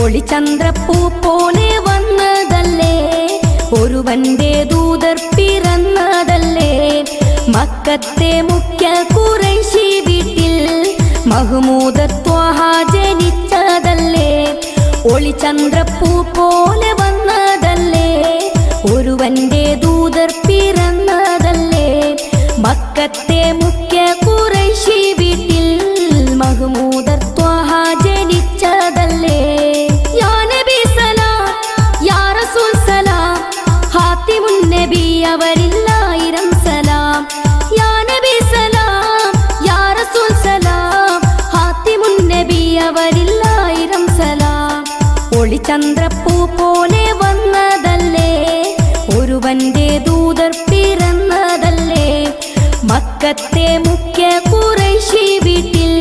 ഒളിചന്ദ്രപ്പൂ പോലെ വന്നതല്ലേ ഒരുവന്റെ ദൂതർ പിറന്നതല്ലേ മക്കത്തെ മുഖ്യ കുറേശി വീട്ടിൽ മഹമൂദത്വാഹ ജനിച്ചതല്ലേ ഒളിചന്ദ്രപ്പൂ പോലെ വന്നതല്ലേ ഒരുവന്റെ ദൂതർ அவரில்லாயிரம் சலாம் யா நபி சலாம் யா ரசூல் சலாம் ஹாத்திமுன் நபி அவரில்லாயிரம் சலாம் ഒളിചന്ദ്രപ്പൂ പോലെ വന്നതല്ലേ ഒരുവന്റെ ദൂതർ പിറന്നതല്ലേ മക്കത്തെ മുഖ്യ കുറേശി വീട്ടിൽ